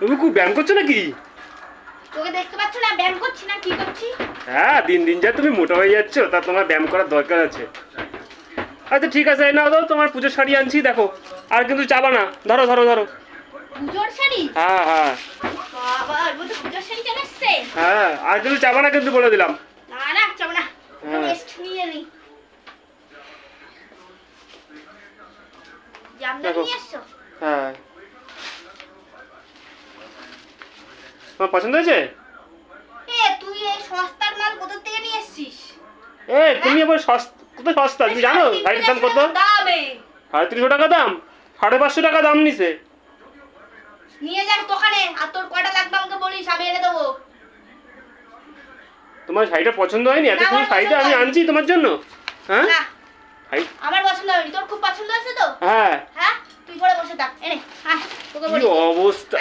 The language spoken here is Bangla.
তুমি খুব ব্যায়াম করছ নাকি? তোকে দেখতে পাচ্ছ না ব্যায়াম করছি না কি করছি? হ্যাঁ দিন দিন যা তুমি মোটা হয়ে যাচ্ছ তা তোমার ব্যায়াম করার দরকার আছে। আচ্ছা ঠিক আছে এই নাও দাও তোমার পুজোর শাড়ি আনছি দেখো। আর কিন্তু চাবা না ধরো ধরো ধরো। পুজোর শাড়ি? হ্যাঁ হ্যাঁ। বাবা পুজোর শাড়ি এসছে? হ্যাঁ আর কিন্তু চাবা না কিন্তু বলে দিলাম। না না চাবো না। রেস্ট নিয়ে নি। জামদানি এসছো? হ্যাঁ। তোমার পছন্দ হয়েছে? এ তুই এই সস্তার মাল কোথা থেকে নিয়ে এসছিস? এ তুমি আবার সস্তা কত সস্তা তুমি জানো? শাড়ির দাম কত সাড়ে তিনশো টাকা দাম? সাড়ে পাঁচশো টাকা দাম নিছে। নিয়ে দোকানে আর তোর কয়টা লাগবে আমাকে বলিস আমি এনে দেবো। তোমার শাড়িটা পছন্দ হয়নি? এত সুন্দর শাড়িটা আমি আনছি তোমার জন্য। হ্যাঁ? আমার পছন্দ হয়নি। তোর খুব পছন্দ আছে তো? হ্যাঁ। হ্যাঁ? তুই পরে বসে থাক। এনে আয় তোকে বলি। অবস্থা?